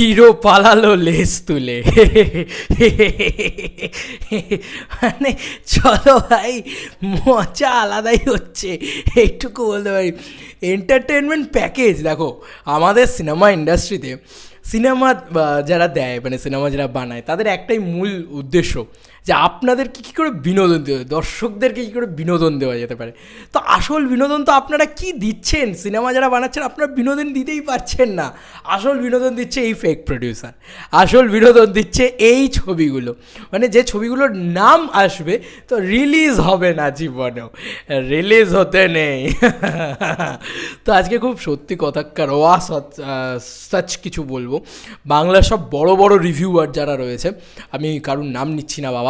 Hero পালালো less তুলে। মানে চলো ভাই, মজা আলাদাই হচ্ছে। এইটুকু বলতে পারি। এন্টারটেনমেন্ট প্যাকেজ দেখো, আমাদের সিনেমা ইন্ডাস্ট্রিতে সিনেমা যারা দেয় মানে সিনেমা যারা বানায়, তাদের একটাই মূল উদ্দেশ্য। যে আপনাদেরকে কী করে বিনোদন দেওয়া দর্শকদেরকে কী করে বিনোদন দেওয়া যেতে পারে? তো আসল বিনোদন তো আপনারা কি দিচ্ছেন? সিনেমা যারা বানাচ্ছেন, আপনারা বিনোদন দিতেই পারছেন না। আসল বিনোদন দিচ্ছে এই ফেক প্রডিউসার আসল বিনোদন দিচ্ছে এই ছবিগুলো। মানে যে ছবিগুলোর নাম আসবে, তো রিলিজ হবে না জীবনেও। রিলিজ হতে নেই। তো আজকে খুব সত্যি কথাকার ওয়া সাচ কিছু বলব। বাংলার সব বড় বড় রিভিউয়ার যারা রয়েছে, আমি কারুর নাম নিচ্ছি না বাবা।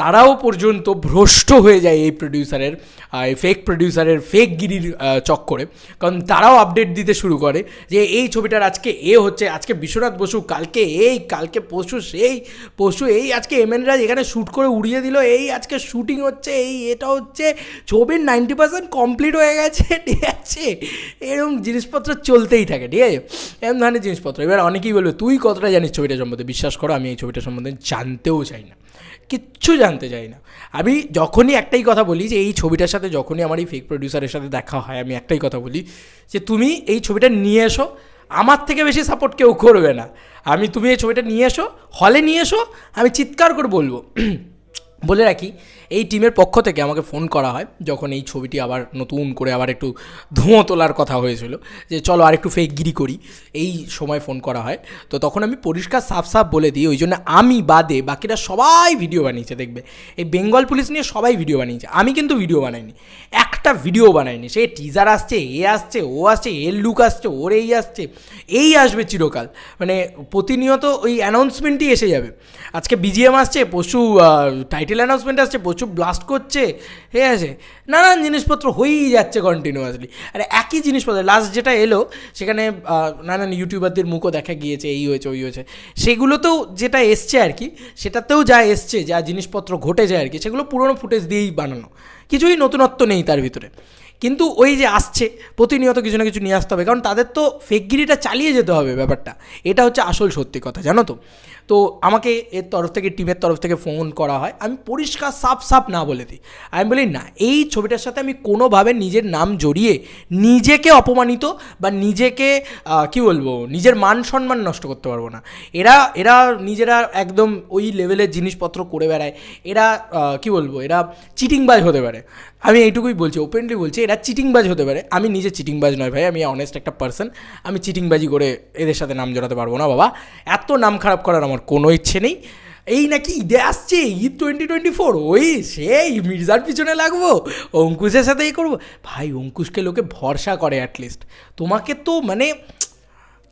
তারাও পর্যন্ত ভ্রষ্ট হয়ে যায় এই প্রডিউসারের এই ফেক প্রডিউসারের ফেক গিরির চক্করে। কারণ তারাও আপডেট দিতে শুরু করে যে এই ছবিটার আজকে এ হচ্ছে, আজকে বিশ্বনাথ বসু, কালকে এই, কালকে পশু সেই পশু এই, আজকে এম এন রাজ এখানে শ্যুট করে উড়িয়ে দিল, এই আজকে শ্যুটিং হচ্ছে, এই, এটা হচ্ছে। ছবির নাইনটি পার্সেন্ট কমপ্লিট হয়ে গেছে, ঠিক আছে? এরকম জিনিসপত্র চলতেই থাকে, ঠিক আছে? এরকম ধরনের জিনিসপত্র। এবার অনেকেই বলবে, তুই কতটা জানিস ছবিটা সম্বন্ধে? বিশ্বাস করো, আমি এই ছবিটা সম্বন্ধে জানতেও চাই না। কিচ্ছু জানতে চাই না। আমি যখনই একটাই কথা বলি যে এই ছবিটার সাথে যখনই আমার এই ফেক প্রডিউসারের সাথে দেখা হয়, আমি একটাই কথা বলি যে তুমি এই ছবিটা নিয়ে এসো। আমার থেকে বেশি সাপোর্ট কেউ করবে না। আমি, তুমি এই ছবিটা নিয়ে এসো হলে নিয়ে এসো, আমি চিৎকার করে বলব। বলে রাখি এই টিমের পক্ষ থেকে আমাকে ফোন করা হয়, যখন এই ছবিটি আবার নতুন করে আবার একটু ধুঁয়ো তোলার কথা হয়েছিল, যে চলো আর একটু ফেকগিরি করি, এই সময় ফোন করা হয়। তো তখন আমি পরিষ্কার সাফ সাফ বলে দিই, ওই জন্য আমি বাদে বাকিরা সবাই ভিডিও বানিয়েছে, দেখবে। এই বেঙ্গল পুলিশ নিয়ে সবাই ভিডিও বানিয়েছে, আমি কিন্তু ভিডিও বানাইনি, একটা ভিডিও বানাইনি, সে টিজার আসছে, এ আসছে, ও আসছে, এর লুক আসছে, ওর এই আসছে, এই আসবে চিরকাল। মানে প্রতিনিয়ত ওই অ্যানাউন্সমেন্টই এসে যাবে। আজকে বিজিএম আসছে পশু টাইটেল অ্যানাউন্সমেন্ট আসছে প্রচুর ব্লাস্ট করছে, ঠিক আছে? নানান জিনিসপত্র হয়েই যাচ্ছে কন্টিনিউয়াসলি আর একই জিনিসপত্র লাস্ট যেটা এলো, সেখানে নানান ইউটিউবারদের মুখও দেখা গিয়েছে, এই হয়েছে, ওই হয়েছে। সেগুলোতেও যেটা এসছে আর কি, সেটাতেও যা এসছে, যা জিনিসপত্র ঘটে যায় আর কি, সেগুলো পুরনো ফুটেজ দিয়েই বানানো। কিছুই নতুনত্ব নেই তার ভিতরে। কিন্তু ওই যে আসছে, প্রতিনিয়ত কিছু না কিছু নিয়ে আসতে হবে। কারণ তাদের তো ফেকগিরিটা চালিয়ে যেতে হবে ব্যাপারটা। এটা হচ্ছে আসল সত্যি কথা, জানো তো? তো আমাকে এর তরফ থেকে, টিমের তরফ থেকে ফোন করা হয়। আমি পরিষ্কার, সাফ সাফ না বলে দিই। আমি বলি, না, এই ছবিটার সাথে আমি কোনোভাবে নিজের নাম জড়িয়ে নিজেকে অপমানিত বা নিজেকে কি বলব, নিজের মান সম্মান নষ্ট করতে পারব না। এরা এরা নিজেরা একদম ওই লেভেলের জিনিসপত্র করে বেড়ায়। এরা কি বলব, এরা চিটিংবাজ হতে পারে। আমি এইটুকুই বলছি ওপেনলি বলছি এরা চিটিংবাজ হতে পারে। আমি নিজে চিটিংবাজ নয় ভাই, আমি অনেস্ট একটা পার্সন আমি চিটিংবাজি করে এদের সাথে নাম জড়াতে পারব না বাবা। এত নাম খারাপ করার আমার কোনো ইচ্ছে নেই। এই নাকি ঈদে আসছে, ঈদ টোয়েন্টি টোয়েন্টি ফোর ওই সেই মির্জার পিছনে লাগবো, অঙ্কুশের সাথে এই করব। ভাই, অঙ্কুশকে লোকে ভরসা করে অ্যাটলিস্ট তোমাকে তো মানে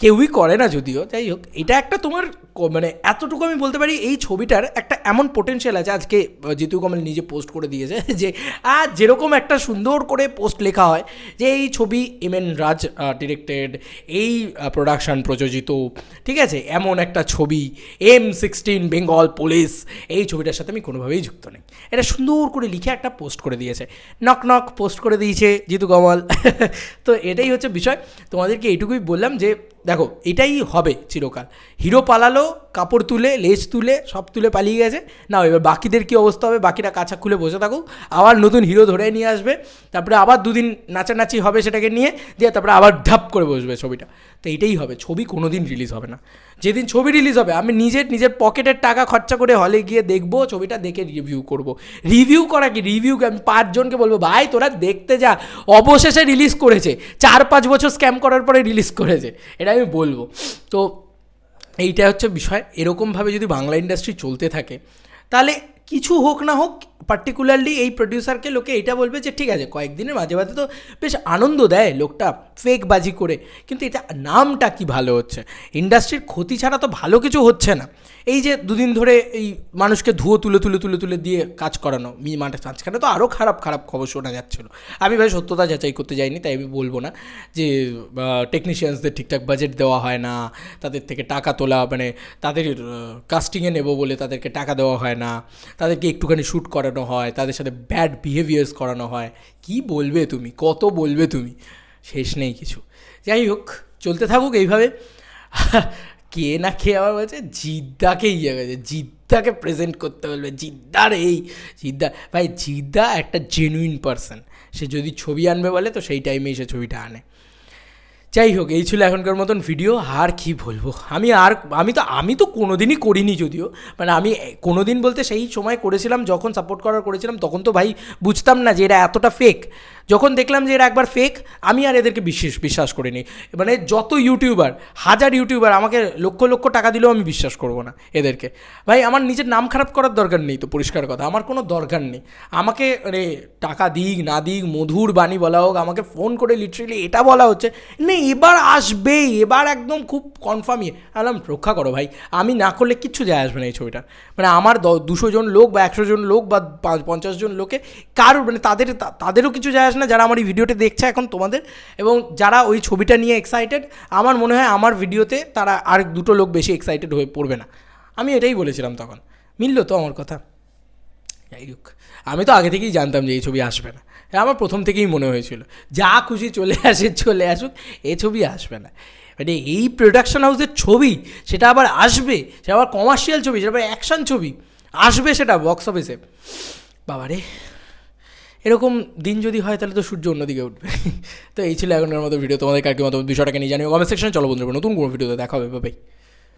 কেউই করে না যদিও। যাই হোক, এটা একটা তোমার মানে এতটুকু আমি বলতে পারি এই ছবিটার একটা এমন পোটেনশিয়াল আছে, আজকে জিতু কমল নিজে পোস্ট করে দিয়েছে, যে আর যেরকম একটা সুন্দর করে পোস্ট লেখা হয়, যে এই ছবি এম এন রাজ ডিরেক্টেড এই প্রোডাকশান প্রযোজিত, ঠিক আছে? এমন একটা ছবি এম সিক্সটিন বেঙ্গল পুলিশ এই ছবিটার সাথে আমি কোনোভাবেই যুক্ত নেই। এটা সুন্দর করে লিখে একটা পোস্ট করে দিয়েছে। নক নক পোস্ট করে দিয়েছে জিতু কমল। তো এটাই হচ্ছে বিষয়। তোমাদেরকে এইটুকুই বললাম যে, দেখো, এটাই হবে চিরকাল। হিরো পালালো কাপড় তুলে, লেজ তুলে, সব তুলে পালিয়ে গেছে। না এবার বাকিদের কী অবস্থা হবে? বাকিরা কাঁচা খুলে বসে থাকুক। আবার নতুন হিরো ধরে নিয়ে আসবে। তারপরে আবার দুদিন নাচানাচি হবে সেটাকে নিয়ে, দিয়ে তারপরে আবার ঢাপ করে বসবে ছবিটা। তো এটাই হবে, ছবি কোনো দিন রিলিজ হবে না। যেদিন ছবি রিলিজ হবে, আমি নিজের নিজের পকেটের টাকা খরচা করে হলে গিয়ে দেখব, ছবিটা দেখে রিভিউ করব। রিভিউ করা কি? রিভিউকে আমি পাঁচজনকে বলব, ভাই, তোরা দেখতে যা। অবশেষে রিলিজ করেছে। চার পাঁচ বছর স্ক্যাম করার পরে রিলিজ করেছে। এটা আমি বলব। তো এইটা হচ্ছে বিষয়। এরকমভাবে যদি বাংলা ইন্ডাস্ট্রি চলতে থাকে তাহলে কিছু হোক না হোক পার্টিকুলারলি এই প্রডিউসারকে লোকে এটা বলবে যে, ঠিক আছে, কয়েকদিনের মাঝে মাঝে তো বেশ আনন্দ দেয় লোকটা ফেক বাজি করে। কিন্তু এটা নামটা কি ভালো হচ্ছে? ইন্ডাস্ট্রির ক্ষতি ছাড়া তো ভালো কিছু হচ্ছে না। এই যে দুদিন ধরে এই মানুষকে ধুয়ো তুলে তুলে তুলে তুলে দিয়ে কাজ করানো, মি মাঠে মাঝখানে তো আরও খারাপ খারাপ খবর শোনা যাচ্ছিল। আমি ভাই সত্যতা যাচাই করতে যাইনি, তাই আমি বলব না যে টেকনিশিয়ানসদের ঠিকঠাক বাজেট দেওয়া হয় না, তাদের থেকে টাকা তোলা মানে তাদের কাস্টিংয়ে নেব বলে তাদেরকে টাকা দেওয়া হয় না, তাদেরকে একটুখানি শ্যুট করানো হয়, তাদের সাথে ব্যাড বিহেভিয়ার্স করানো হয়। কি বলবে তুমি? কত বলবে তুমি? শেষ নেই কিছু। যাই হোক, চলতে থাকুক এইভাবে। কে না কে আবার বলছে, জিদ্দাকে ইয়ে গেছে জিদ্দাকে প্রেজেন্ট করতে বলবে। জিদ্দার এই, জিদ্দা। ভাই, জিদ্দা একটা জেনুইন পারসন সে যদি ছবি আনবে বলে, তো সেই টাইমেই সে ছবিটা আনে। যাই হোক, এই ছিল এখনকার মতন ভিডিও আর কি বলব? আমি আর, আমি তো আমি তো কোনো দিনই করিনি যদিও মানে আমি কোনো দিন বলতে সেই সময় করেছিলাম, যখন সাপোর্ট করার করেছিলাম, তখন তো ভাই বুঝতাম না যে এটা এতটা ফেক যখন দেখলাম যে এরা একবার ফেক আমি আর এদেরকে বিশ্বাস বিশ্বাস করিনি। মানে যত ইউটিউবার হাজার ইউটিউবার আমাকে লক্ষ লক্ষ টাকা দিলেও আমি বিশ্বাস করব না এদেরকে। ভাই, আমার নিজের নাম খারাপ করার দরকার নেই তো, পরিষ্কার কথা। আমার কোনো দরকার নেই। আমাকে রে টাকা দিক, না দিক, মধুর বাণী বলা হোক, আমাকে ফোন করে লিটারেলি এটা বলা হচ্ছে। না, এবার আসবেই, এবার একদম খুব কনফার্মই আলাম রক্ষা করো ভাই, আমি না করলে কিচ্ছু যায় আসবে না এই ছবিটা। মানে আমার দুশো জন লোক বা একশো জন লোক বা পঞ্চাশ জন লোকে, কারোর মানে তাদের তাদেরও কিছু যায় না, যারা আমার এই ভিডিওটা দেখছে এখন তোমাদের। এবং যারা ওই ছবিটা নিয়ে এক্সাইটেড আমার মনে হয় আমার ভিডিওতে তারা আর দুটো লোক বেশি এক্সাইটেড হয়ে পড়বে না। আমি এটাই বলেছিলাম তখন। মিললো তো আমার কথা? যাই হোক, আমি তো আগে থেকেই জানতাম যে এই ছবি আসবে না। আমার প্রথম থেকেই মনে হয়েছিল, যা খুশি চলে আসে, চলে আসুক, এ ছবি আসবে না। মানে এই প্রোডাকশন হাউসের ছবি, সেটা আবার আসবে, সেটা আবার কমার্শিয়াল ছবি, সেটা আবার অ্যাকশন ছবি, আসবে সেটা বক্স অফিসে বাবারে। এরকম দিন যদি হয়, তাহলে তো সূর্য অন্যদিকে উঠবে। তো এই ছিল এখনকার মতো ভিডিও। তোমাদের কার কি মতো বিষয়টাকে নিয়ে জানিও। কমেন্ট সেকশনে চলো বন্ধুরা, নতুন কোনো ভিডিওতে দেখা হবে। বাই